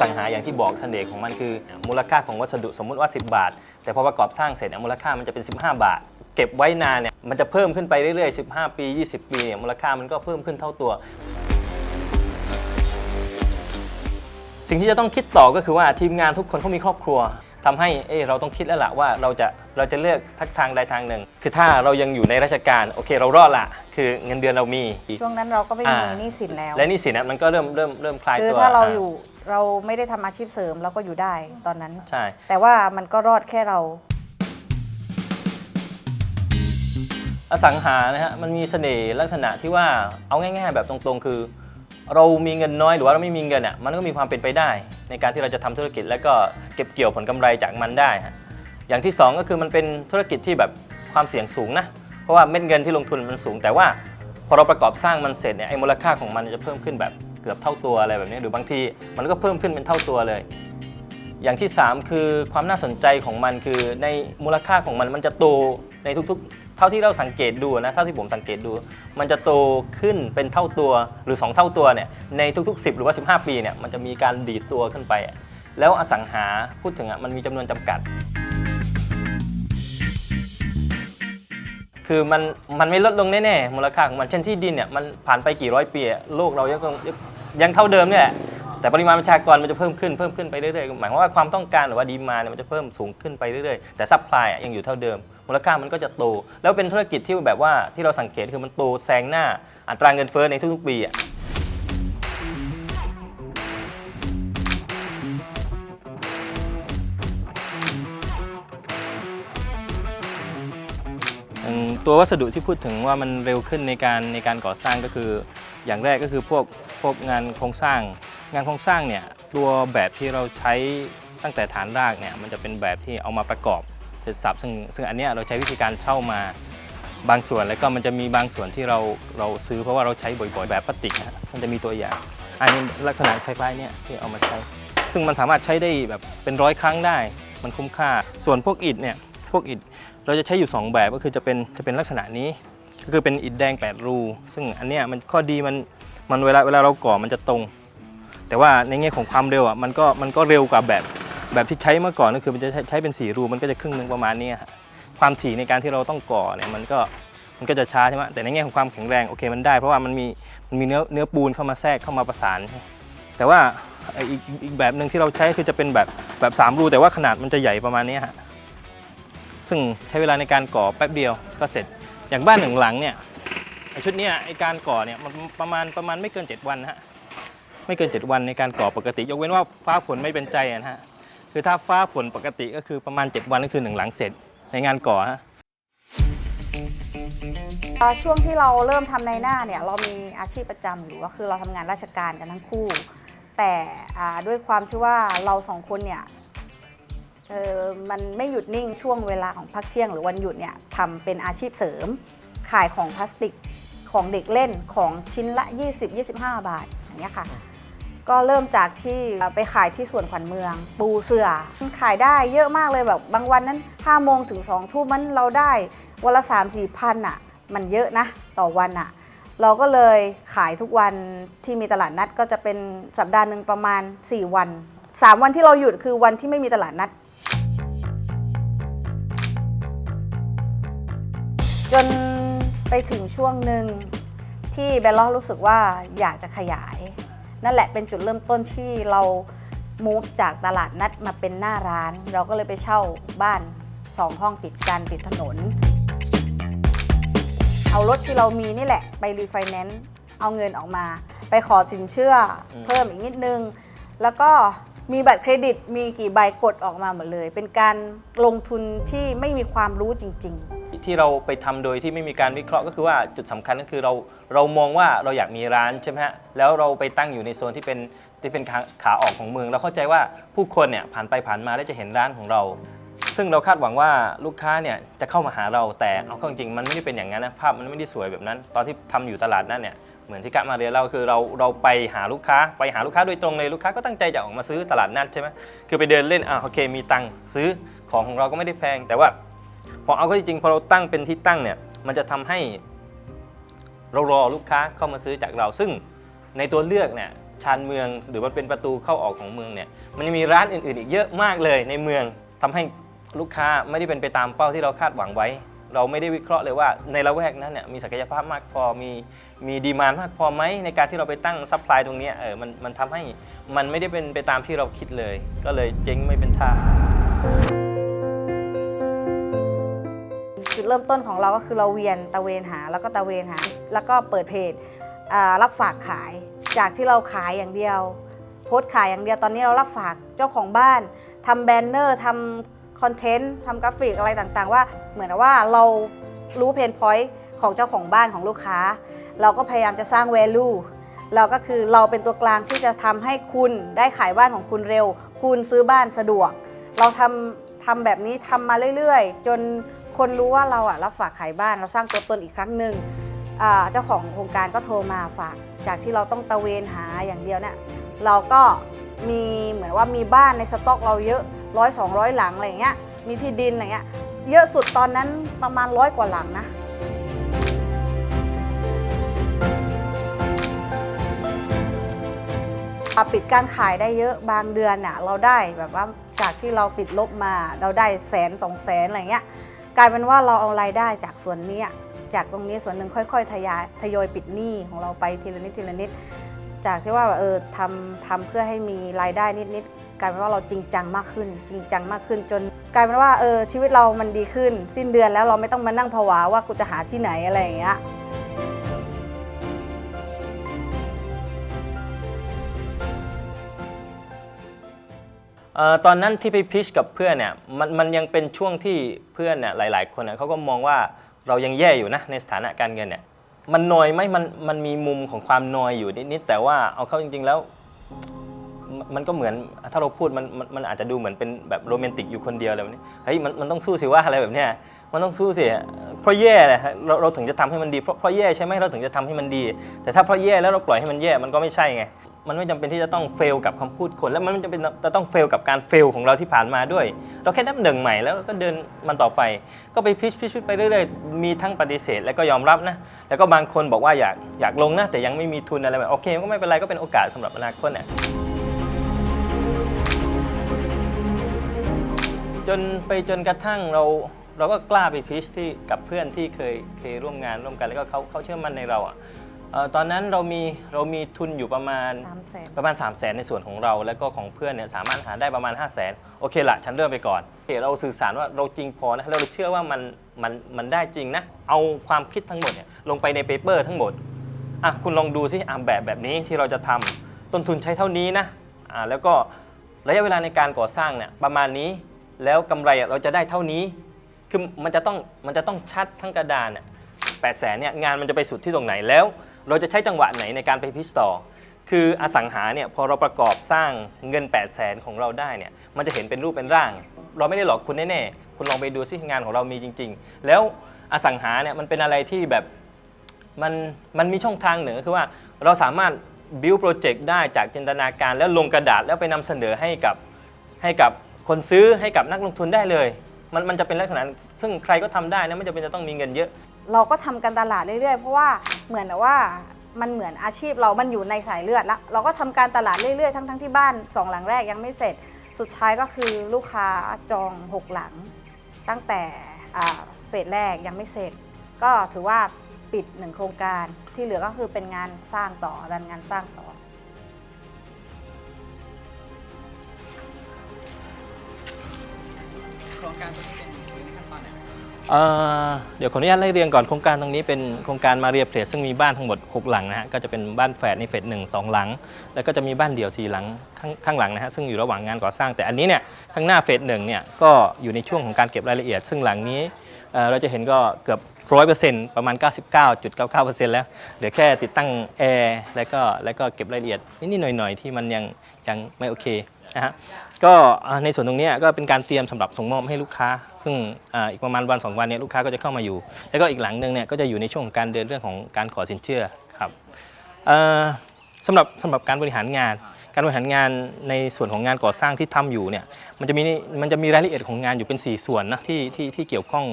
สังหาอย่างที่บอกเสน่ห์ของมันคือ มูลค่าของวัสดุสมมุติว่า 10 บาท แต่พอประกอบสร้างเสร็จเนี่ยมูลค่ามันจะเป็น 15 บาท เก็บไว้นานเนี่ยมันจะเพิ่มขึ้นไปเรื่อยๆ 15 ปี 20 ปีเนี่ยมูลค่ามันก็เพิ่มขึ้นเท่าตัว สิ่งที่จะต้องคิดต่อก็คือว่าทีมงานทุกคนเขามีครอบครัวทำให้เอยเราต้องคิดแล้วล่ะว่าเราจะเราจะเลือกทักทางใดทางหนึ่ง คือถ้าเรายังอยู่ในราชการโอเค เรารอดละคือเงินเดือนเรามี ช่วงนั้นเราก็ไม่มีอ่าหนี้สินแล้ว และหนี่สินนะมันก็เริ่มเริ่มเริ่มคลายคือตัวถ้าเราอยู่ เราไม่ได้ทำอาชีพเสริมเราก็อยู่ได้ตอนนั้น ใช่ แต่ว่ามันก็รอดแค่เรา อสังหานะฮะมันมีเสน่ห์ลักษณะที่ว่าเอาง่ายๆ แบบตรงๆ คือ เรามีเงินน้อยหรือว่าเราไม่มีเงินอะมันก็มีความเป็นไปได้ ในการที่เราจะทำธุรกิจ แล้วก็เก็บเกี่ยวผลกำไรจากมันได้ฮะอย่างที่สองก็คือมันเป็นธุรกิจที่แบบความเสี่ยงสูงนะเพราะว่าเม็ดเงินที่ลงทุนมันสูง แต่ว่าพอเราประกอบสร้างมันเสร็จเนี่ยไอ้มูลค่าของมันจะเพิ่มขึ้นแบบ เกือบเท่าตัวอะไรแบบนี้หรือบางทีมันก็เพิ่มขึ้นเป็นเท่าตัวเลย อย่างที่ 3 คือความน่าสนใจของมันคือในมูลค่าของมันมันจะโตในทุกๆ เท่าที่เราสังเกตดูนะเท่าที่ผมสังเกตดู มันจะโตขึ้นเป็นเท่าตัวหรือ 2 เท่าตัวเนี่ยในทุกๆ 10 หรือว่า 15 ปีเนี่ยมันจะมีการดีดตัวขึ้นไป แล้วอสังหาพูดถึงอะมันมีจำนวนจำกัด คือมันมันไม่ลดลงแน่ๆมูลค่าของมันเช่นที่ดินเนี่ยมันผ่านไปกี่ร้อยปีอะโลกเรายังคงยังเท่าเดิมเนี่ยแหละแต่ปริมาณประชากรมันจะเพิ่มขึ้นเพิ่มขึ้นไปเรื่อยๆหมายความว่าความต้องการหรือว่าดีมาเนี่ยมันจะเพิ่มสูงขึ้นไปเรื่อยๆแต่ซัพพลายยังอยู่เท่าเดิม มูลค่ามันก็จะโต แล้วเป็นธุรกิจที่แบบว่าที่เราสังเกตคือมันโตแซงหน้าอัตราเงินเฟ้อในทุกๆปีอะ ตัววัสดุที่พูดถึงว่ามันเร็วขึ้นในการในการก่อสร้างก็คือ อย่างแรกก็คือพวกพวกงานโครงสร้าง งานโครงสร้างเนี่ยตัวแบบที่เราใช้ตั้งแต่ฐานรากเนี่ยมันจะเป็นแบบที่เอามาประกอบเสร็จสับซึ่งซึ่งอันเนี้ยเราใช้วิธีการเช่ามาบางส่วนแล้วก็มันจะมีบางส่วนที่เราเราซื้อเพราะว่าเราใช้บ่อยๆ แบบพลาสติกนะมันจะมีตัวอย่าง อันนี้ลักษณะคล้ายๆเนี่ยที่เอามาใช้ ซึ่งมันสามารถใช้ได้แบบเป็นร้อยครั้งได้ มันคุ้มค่า ส่วนพวกอิฐเนี่ยพวกอิฐ เราจะใช้อยู่ 2 แบบก็คือจะเป็นจะเป็นลักษณะนี้ก็คือเป็นอิฐแดง 8 รู ซึ่งอันเนี้ยมันข้อดีมันมันเวลาเวลาเราก่อมันจะตรง แต่ว่าในแง่ของความเร็วอะมันก็มันก็เร็วกว่าแบบแบบที่ใช้เมื่อก่อนก็คือมันจะใช้ใช้เป็น 4 รูมันก็จะครึ่งหนึงประมาณนี้ฮะความถี่ในการที่เราต้องก่อเนี่ยมันก็มันก็จะช้าใช่ไหมแต่ในแง่ของความแข็งแรงโอเคมันได้ เพราะว่ามันมีมันมีเนื้อเนื้อปูนเข้ามาแทรกเข้ามาประสาน แต่ว่าอีกอีกแบบหนึ่งที่เราใช้คือจะเป็นแบบแบบสามรูแต่ว่าขนาดมันจะใหญ่ประมาณนี้ฮะ ซึ่งใช้เวลาในการก่อแป๊บเดียวก็เสร็จ อย่างบ้านหนึ่งหลังเนี่ยไอชุดเนี้ยไอการก่อเนี่ยมันประมาณประมาณไม่เกิน 7 วันนะฮะไม่เกิน 7 วันในการก่อปกติ ยกเว้นว่าฟ้าฝนไม่เป็นใจนะฮะคือถ้าฟ้าฝนปกติก็คือประมาณ 7 วันก็คือหนึ่งหลังเสร็จในงานก่อฮะช่วงที่เราเริ่มทำในหน้าเนี่ยเรามีอาชีพประจำอยู่ก็คือเราทำงานราชการกันทั้งคู่ แต่ด้วยความที่ว่าเราสองคนเนี่ย มันไม่หยุดนิ่งช่วงเวลาของพักเที่ยงหรือวันหยุดเนี่ยทำเป็นอาชีพเสริม ขายของพลาสติกของเด็กเล่นของชิ้นละ 20-25 บาทอย่างเงี้ยค่ะ ก็เริ่มจากที่ไปขายที่สวนขวัญเมือง ปูเสือขายได้เยอะมากเลยแบบบางวันนั้น5โมงถึง2ทุ่มมันเราได้วันละ 3 4พันอะ มันเยอะนะ ต่อวันอะ เราก็เลยขายทุกวันที่มีตลาดนัดก็จะเป็นสัปดาห์หนึ่งประมาณ 4 วัน 3 วันที่เราหยุดคือวันที่ไม่มีตลาดนัด จนไปถึงช่วงหนึ่งที่เบลล่ารู้สึกว่าอยากจะขยาย นั่นแหละเป็นจุดเริ่มต้นที่เรามูฟจากตลาดนัดมาเป็นหน้าร้าน เราก็เลยไปเช่าบ้านสองห้องติดกันติดถนน เอารถที่เรามีนี่แหละไปรีไฟแนนซ์เอาเงินออกมา ไปขอสินเชื่ออมเพิ่มอีกนิดนึง แล้วก็มีบัตรเครดิตมีกี่ใบกดออกมาหมดเลย เป็นการลงทุนที่ไม่มีความรู้จริง ๆ ที่เราไปทำโดยที่ไม่มีการวิเคราะห์ก็คือว่าจุดสำคัญก็คือเราเรามองว่าเราอยากมีร้านใช่ไหมฮะแล้วเราไปตั้งอยู่ในโซนที่เป็นที่เป็นขาขาออกของเมือง เราเข้าใจว่าผู้คนเนี่ยผ่านไปผ่านมาแล้วจะเห็นร้านของเรา ซึ่งเราคาดหวังว่าลูกค้าเนี่ยจะเข้ามาหาเราแต่เอาเข้าจริงมันไม่ได้เป็นอย่างนั้นนะภาพมันไม่ได้สวยแบบนั้น ตอนที่ทำอยู่ตลาดนั้นเนี่ยเหมือนที่กะมาเรียนเราคือเราเราไปหาลูกค้า ไปหาลูกค้าโดยตรงเลยลูกค้าก็ตั้งใจจะออกมาซื้อตลาดนัดใช่ไหมคือไปเดินเล่นอะโอเคมีตังค์ซื้อของของเราก็ไม่ได้แพงแต่ว่า พอเอาเข้าจริงๆพอเราตั้งเป็นที่ตั้งเนี่ยมันจะทำให้เรารอลูกค้าเข้ามาซื้อจากเรา ซึ่งในตัวเลือกเนี่ยชานเมืองหรือมันเป็นประตูเข้าออกของเมืองเนี่ยมันยังมีร้านอื่นๆ อีกเยอะมากเลยในเมืองทำให้ลูกค้าไม่ได้เป็นไปตามเป้าที่เราคาดหวังไว้ เราไม่ได้วิเคราะห์เลยว่าในละแวกนั้นเนี่ยมีศักยภาพมากพอมีมีดีมานมากพอไหมในการที่เราไปตั้งซัพพลายตรงนี้เออมันมันทำให้มันไม่ได้เป็นไปตามที่เราคิดเลย ก็เลยเจ๊งไม่เป็นท่า เริ่มต้นของเราก็คือเราเวียนตะเวนหา แล้วก็ตะเวนหา แล้วก็เปิดเพจรับฝากขาย จากที่เราขายอย่างเดียว โพสต์ขายอย่างเดียวตอนนี้เรารับฝากเจ้าของบ้านทำแบนเนอร์ทำคอนเทนต์ทำกราฟิกอะไรต่างๆ ว่าเหมือนว่าเรารู้เพนพอยต์ของเจ้าของบ้านของลูกค้า เราก็พยายามจะสร้าง value เราก็คือเราเป็นตัวกลางที่จะทำให้คุณได้ขายบ้านของคุณเร็ว คุณซื้อบ้านสะดวก เราทำทำแบบนี้ทำมาเรื่อยๆ จน คนรู้ว่าเราอะรับฝากขายบ้านเราสร้างตัวตนอีกครั้งหนึ่งเจ้าของโครงการก็โทรมาฝาก จากที่เราต้องตะเวนหาอย่างเดียวเนี่ยเราก็มีเหมือนว่ามีบ้านในสต็อกเราเยอะร้อยสองร้อยหลังอะไรอย่างเงี้ยมีที่ดินอะไรเงี้ยเยอะสุดตอนนั้นประมาณร้อยกว่าหลังนะอะปิดการขายได้เยอะบางเดือนน่ะเราได้แบบว่าจากที่เราติดลบมาเราได้แสนสองแสนอะไรเงี้ย กลายเป็นว่าเราเอารายได้จากส่วนนี้จากตรงนี้ส่วนหนึ่งค่อย ๆ ทยายทยอยปิดหนี้ของเราไปทีละนิดทีละนิด จากที่ว่าเออทำทำเพื่อให้มีรายได้นิดๆกลายเป็นว่าเราจริงจังมากขึ้น จริงจังมากขึ้นจน กลายเป็นว่าเออชีวิตเรามันดีขึ้น สิ้นเดือนแล้วเราไม่ต้องมานั่งผวาว่ากูจะหาที่ไหนอะไรอย่างเงี้ย เอ่อตอนนั้นที่ไปพิชกับเพื่อนเนี่ยมันมันยังเป็นช่วงที่เพื่อนเนี่ยหลาย ๆ คนเนี่ยเขาก็มองว่าเรายังแย่อยู่นะในสถานะการเงินเนี่ยมันนอยไหมมันมันมีมุมของความนอยอยู่นิดๆแต่ว่าเอาเข้าจริง ๆ แล้วมันมันก็เหมือนถ้าเราพูดมันมันมันอาจจะดูเหมือนเป็นแบบโรแมนติกอยู่คนเดียวอะไรแบบนี้เฮ้ยมันมันต้องสู้สิว่าอะไรแบบเนี้ยมันต้องสู้สิเพราะแย่เลยฮะเราเราถึงจะทำให้มันดีเพราะเพราะแย่ใช่ไหมเราถึงจะทำให้มันดี แต่ถ้าเพราะแย่แล้วเราปล่อยให้มันแย่มันก็ไม่ใช่ไง มันไม่จำเป็นที่จะต้องเฟลกับคำพูดคน แล้วมันไม่จำเป็นจะต้องเฟลกับการเฟลของเราที่ผ่านมาด้วย เราแค่นับหนึ่งใหม่แล้วก็เดินมันต่อไป ก็ไปพิชพิชไปเรื่อยๆมีทั้งปฏิเสธแล้วก็ยอมรับนะ แล้วก็บางคนบอกว่าอยากอยากลงนะ แต่ยังไม่มีทุนอะไรแบบโอเคก็ไม่เป็นไรก็เป็นโอกาสสำหรับอนาคตเนี่ย จนไปจนกระทั่งเราเราก็กล้าไปพิชที่กับเพื่อนที่เคยเคยร่วมงานร่วมกันแล้วก็เขาเขาเชื่อมั่นในเราอะ เอ่อตอนนั้นเรามีเรามีทุนอยู่ประมาณสามแสนประมาณ 3 0 0แสนในส่วนของเรา แล้วก็ของเพื่อนเนี่ยสามารถหาได้ประมาณ 5 0 0แสนโอเคละฉันเริ่มไปก่อนโอเคเราสื่อสารว่าเราจริงพอนะเราเชื่อว่ามันมันมันได้จริงนะ เอาความคิดทั้งหมดเนี่ยลงไปในเปเปอร์ทั้งหมดอะคุณลองดูสิอะแบบแบบนี้ที่เราจะทำต้นทุนใช้เท่านี้นะอ่าแล้วก็ระยะเวลาในการก่อสร้างเนี่ยประมาณนี้แล้วกำไรอะเราจะได้เท่านี้ คือมันจะต้องมันจะต้องชัดทั้งกระดานเนี่ยแปดแสนเนี่ยงานมันจะไปสุดที่ตรงไหนแล้ว เราจะใช้จังหวะไหนในการไปพิชต่อคืออสังหาเนี่ยพอเราประกอบสร้างเงิน 8 0 0แสนของเราได้เนี่ยมันจะเห็นเป็นรูปเป็นร่าง เราไม่ได้หลอกคุณแน่ๆคุณลองไปดูซิงานของเรามีจริง ๆ แล้วอสังหาเนี่ยมันเป็นอะไรที่แบบมันมันมีช่องทางหนึ่งก็คือว่าเราสามารถ build project ได้จากจินตนาการ แล้วลงกระดาษแล้วไปนำเสนอให้กับให้กับคนซื้อให้กับนักลงทุนได้เลย มันมันจะเป็นลักษณะซึ่งใครก็ทำได้นะไม่จำเป็นจะต้องมีเงินเยอะ เราก็ทำการตลาดเรื่อยๆ เพราะว่าเหมือนกับว่ามันเหมือนอาชีพเรา มันอยู่ในสายเลือดแล้วเราก็ทำการตลาดเรื่อยๆ ทั้งๆที่บ้านสองหลังแรกยังไม่เสร็จ สุดท้ายก็คือลูกค้าจองหกหลัง ตั้งแต่เฟสแรกยังไม่เสร็จ ก็ถือว่าปิดหนึ่งโครงการที่เหลือก็คือเป็นงานสร้างต่อรันงานสร้างต่อโครงการ เเดี๋ยวขออนุญาตไล่เรียงก่อนโครงการตรงนี้เป็นโครงการมาเรียเพลสซึ่งมีบ้านทั้งหมด 6 หลังนะฮะก็จะเป็นบ้านแฝดในเฟสหนึ่งสองหลัง แล้วก็จะมีบ้านเดี่ยว4หลังข้างข้างหลังนะฮะซึ่งอยู่ระหว่างงานก่อสร้างแต่อันนี้เนี่ยข้างหน้าเฟสหนึ่งเนี่ยก็อยู่ในช่วงของการเก็บรายละเอียด ซึ่งหลังนี้เเราจะเห็นก็เกือบร้อยเปอร์เซ็นต์ประมาณ 99.99%แล้วเหลือแค่ติดตั้งแอร์แล้วก็แล้วก็เก็บรายละเอียดนิดๆหน่อยๆ ที่มันยังยังไม่โอเคนะฮะ ก็ในส่วนตรงนี้ก็เป็นการเตรียมสำหรับส่งมอบให้ลูกค้า ซึ่งอีกประมาณวันสองวันเนี้ลูกค้าก็จะเข้ามาอยู่ แล้วก็อีกหลังหนึ่งเนี่ยก็จะอยู่ในช่วงของการเดินเรื่องของการขอสินเชื่อครับสำหรับสำหรับการบริหารงาน การบริหารงานในส่วนของงานก่อสร้างที่ทำอยู่เนี่ยมันจะมีมันจะมีรายละเอียดของงานอยู่เป็น 4 ส่วนนะที่ที่ที่เกี่ยวข้อง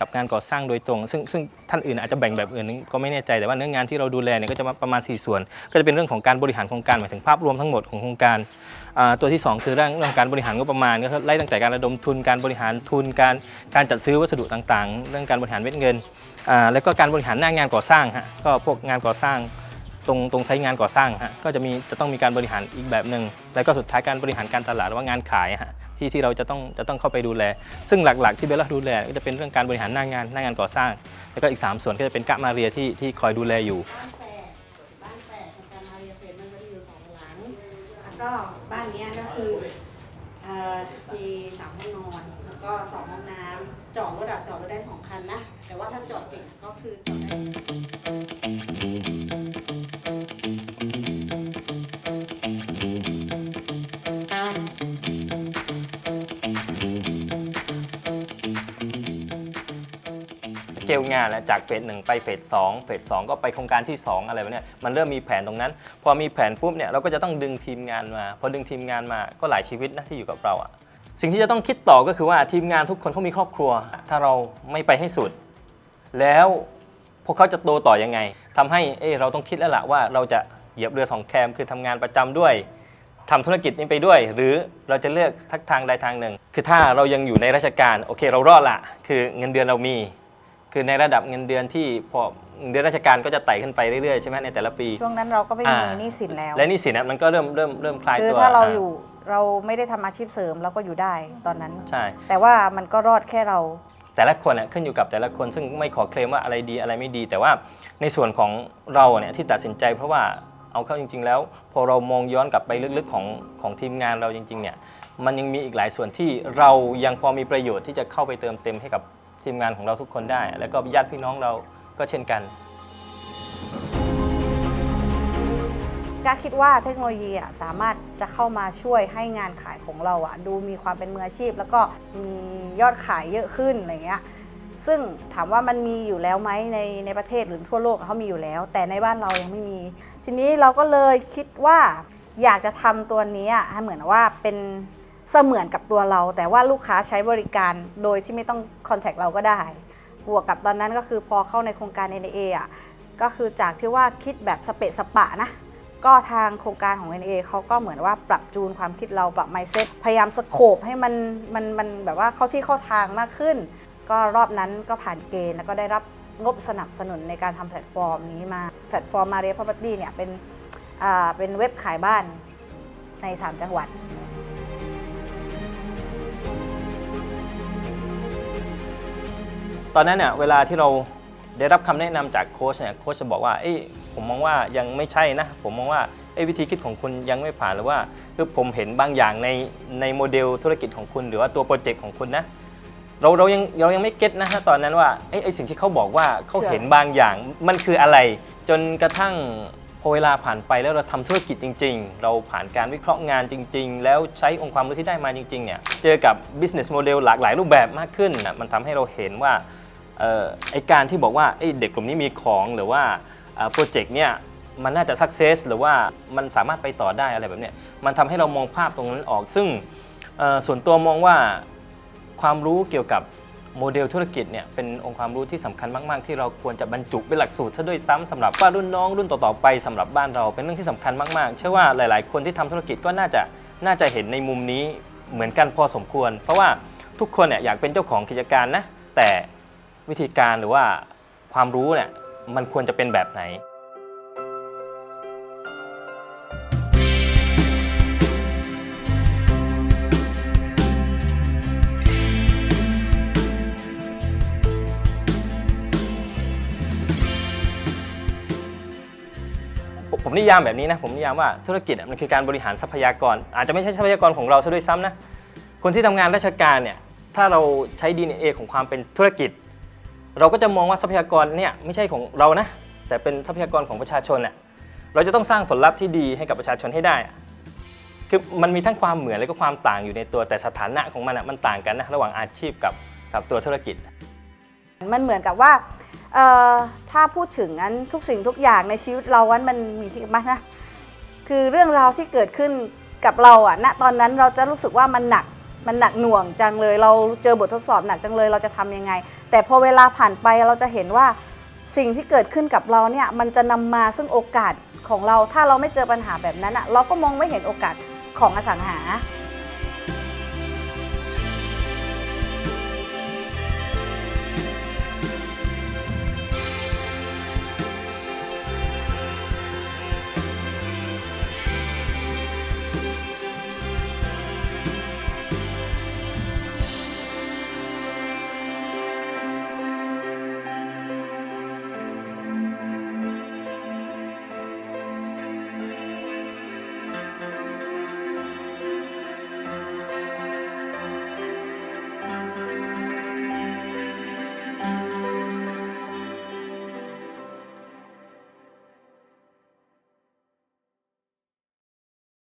กับงานก่อสร้างโดยตรง ซึ่งซึ่งท่านอื่นอาจจะแบ่งแบบอื่นก็ไม่แน่ใจแต่ว่าเนื้องานที่เราดูแลเนี่ยก็จะประมาณ 4 ส่วน ก็จะเป็นเรื่องของการบริหารโครงการหมายถึงภาพรวมทั้งหมดของโครงการตัวที่ 2 คือเรื่องเรื่องของการบริหารงบประมาณก็คือไล่ตั้งแต่การระดมทุนการบริหารทุนการการจัดซื้อวัสดุต่างๆ เรื่องการบริหารเม็ดเงินแล้วก็การบริหารหน้างานก่อสร้างฮะก็พวกงานก่อสร้าง ตรงตรงใช้งานก่อสร้างฮะก็จะมีจะต้องมีการบริหารอีกแบบหนึ่งแล้วก็สุดท้ายการบริหารการตลาดหรือว่างานขายฮะที่ที่เราจะต้องจะต้องเข้าไปดูแล ซึ่งหลักๆ ที่เบลล่าดูแลก็จะเป็นเรื่องการบริหารหน้างานหน้างานก่อสร้าง แล้วก็อีก 3 ส่วนก็จะเป็นกะมาเรียที่ที่คอยดูแลอยู่ บ้านแฝดบ้านแฝดของการมาเรียเฟสมันก็จะอยู่สองหลังแล้วก็บ้านเนี้ยก็คือเอ่อมีสามห้องนอน แล้วก็สองห้องน้ำจอดรถอะจอดรถได้สองคันนะ แต่ว่าถ้าจอดติดก็คือจอดได้ เกลงานนะจากเฟสหนึ่งไปเฟสสองเฟสสองก็ไปโครงการที่ 2 อะไรแบบเนี้ยมันเริ่มมีแผนตรงนั้น พอมีแผนปุ๊บเนี่ยเราก็จะต้องดึงทีมงานมา พอดึงทีมงานมาก็หลายชีวิตนะที่อยู่กับเราอะสิ่งที่จะต้องคิดต่อก็คือว่าทีมงานทุกคนเขามีครอบครัว ถ้าเราไม่ไปให้สุด แล้วพวกเขาจะโตต่อยังไงทำให้เอยเราต้องคิดแล้วล่ะว่าเราจะเหยียบเรือสองแคมคือทำงานประจำด้วยทำธุรกิจนี้ไปด้วย หรือเราจะเลือกทักทางใดทางหนึ่ง คือถ้าเรายังอยู่ในราชการโอเคเรารอดละคือเงินเดือนเรามี คือในระดับเงินเดือนที่พอเงินเดือนราชการก็จะไต่ขึ้นไปเรื่อยๆใช่ไหมในแต่ละปี ช่วงนั้นเราก็ไม่มีอ่า หนี้สินแล้วและหนี่สินนะมันก็เริ่มเริ่มเริ่มคลายคือตัวถ้าเราอ่อยู่เราไม่ได้ทำอาชีพเสริมเราก็อยู่ได้ตอนนั้น ใช่ แต่ว่ามันก็รอดแค่เรา แต่ละคนน่ะขึ้นอยู่กับแต่ละคนซึ่งไม่ขอเคลมว่าอะไรดีอะไรไม่ดี แต่ว่าในส่วนของเราเนี่ยที่ตัดสินใจเพราะว่าเอาเข้าจริง ๆ แล้ว พอเรามองย้อนกลับไปลึกๆของของทีมงานเราจริงๆเนี่ยมันยังมีอีกหลายส่วนที่เรายังพอมีประโยชน์ที่จะเข้าไปเติมเต็มให้กับ ทีมงานของเราทุกคนได้ แล้วก็ญาติพี่น้องเราก็เช่นกันกาคิดว่าเทคโนโลยีอะสามารถจะเข้ามาช่วยให้งานขายของเราอะดูมีความเป็นมืออาชีพ แล้วก็มียอดขายเยอะขึ้นอะไรเงี้ยซึ่งถามว่ามันมีอยู่แล้วไหมในในประเทศหรือทั่วโลกอะเขามีอยู่แล้ว แต่ในบ้านเรายังไม่มี ทีนี้เราก็เลยคิดว่าอยากจะทำตัวนี้ให้เหมือนว่าเป็น เสมือนกับตัวเรา แต่ว่าลูกค้าใช้บริการโดยที่ไม่ต้องคอนแทคเราก็ได้ บวกกับตอนนั้นก็คือพอเข้าในโครงการ NA อะก็คือจากที่ว่าคิดแบบสเปะสปะนะ ก็ทางโครงการของ NA เขาก็เหมือนว่าปรับจูนความคิดเราปรับ mindset พยายามสโคบให้มันมันมันแบบว่าเข้าที่เข้าทางมากขึ้น ก็รอบนั้นก็ผ่านเกณฑ์แล้วก็ได้รับงบสนับสนุนในการทำแพลตฟอร์มนี้มา แพลตฟอร์มมาเรีย Property เนี่ยเป็นอ่าเป็นเว็บขายบ้านใน 3 จังหวัด ตอนนั้นเนี่ยเวลาที่เราได้รับคำแนะนำจากโค้ชเนี่ยโค้ชจะบอกว่าเอ้ยผมมองว่ายังไม่ใช่นะ ผมมองว่าเอ้วิธีคิดของคุณยังไม่ผ่านหรือว่าคือผมเห็นบางอย่างในในโมเดลธุรกิจของคุณ หรือว่าตัวโปรเจกต์ของคุณนะเราเรายังเรายังไม่เก็ตนะฮะตอนนั้นว่าเอ้ไอสิ่งที่เขาบอกว่าเขาเห็นบางอย่างมันคืออะไร จนกระทั่งพอเวลาผ่านไปแล้วเราทำธุรกิจจริง ๆ เราผ่านการวิเคราะห์งานจริง ๆ แล้วใช้องค์ความรู้ที่ได้มาจริงๆเนี่ยเจอกับ business model หลากหลายรูปแบบมากขึ้นนะมันทำให้เราเห็นว่า ไอการที่บอกว่าเเด็กกลุ่มนี้มีของหรือว่าโปรเจกต์เนี่ยมันน่าจะสักเซสหรือว่ามันสามารถไปต่อได้อะไรแบบเนี้ยมันทำให้เรามองภาพตรงนั้นออก ซึ่งส่วนตัวมองว่าความรู้เกี่ยวกับโมเดลธุรกิจเนี่ยเป็นองค์ความรู้ที่สำคัญมาก ๆ ที่เราควรจะบรรจุเป็นหลักสูตรซะด้วยซ้ำสำหรับว่ารุ่นน้องรุ่นต่อ ๆ ไปสำหรับบ้านเราเป็นเรื่องที่สำคัญมาก ๆ เชื่อว่าหลาย ๆ คนที่ทำธุรกิจก็น่าจะน่าจะเห็นในมุมนี้เหมือนกันพอสมควร เพราะว่าทุกคนเนี่ยอยากเป็นเจ้าของกิจการนะแต่ วิธีการหรือว่าความรู้เนี่ยมันควรจะเป็นแบบไหน ผมผมนิยามแบบนี้นะผมนิยามว่าธุรกิจอะมันคือการบริหารทรัพยากร อาจจะไม่ใช่ทรัพยากรของเราซะด้วยซ้ำนะคนที่ทำงานราชการเนี่ยถ้าเราใช้ DNA ของความเป็นธุรกิจ เราก็จะมองว่าทรัพยากรเนี่ยไม่ใช่ของเรานะ แต่เป็นทรัพยากรของประชาชนน่ะเราจะต้องสร้างผลลัพธ์ที่ดีให้กับประชาชนให้ได้คือมันมีทั้งความเหมือนและก็ความต่างอยู่ในตัวแต่สถานะของมันอะมันต่างกันนะระหว่างอาชีพกับกับตัวธุรกิจ มันเหมือนกับว่าเอ่อถ้าพูดถึงอันทุกสิ่งทุกอย่างในชีวิตเราวันมันมีมันนะคือเรื่องราวที่เกิดขึ้นกับเราอะณตอนนั้นเราจะรู้สึกว่ามันหนัก มันหนักหน่วงจังเลย เราเจอบททดสอบหนักจังเลยเราจะทำยังไง แต่พอเวลาผ่านไปเราจะเห็นว่าสิ่งที่เกิดขึ้นกับเราเนี่ยมันจะนำมาซึ่งโอกาสของเราถ้าเราไม่เจอปัญหาแบบนั้นอะเราก็มองไม่เห็นโอกาสของอสังหา